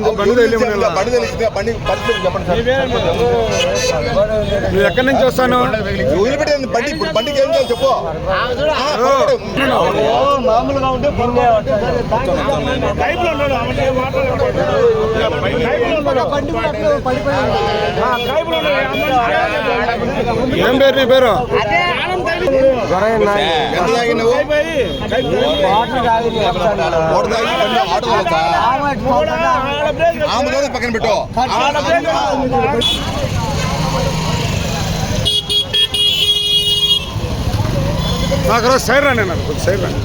ఉంది బండి బండి పరిస్థితి చెప్పండి నువ్వు ఎక్కడి నుంచి వస్తాను? వదిలిపెట్టేది బండి ఇప్పుడు బండికి ఏం చేయాలి చెప్పు. మామూలుగా ఉంటే ఏం పేరు నీ పేరు? ఆటో వస్తా ఆమె కాదు. పక్కన పెట్టు. నాకు సైడ్ రండి నాకు సైడ్ రండి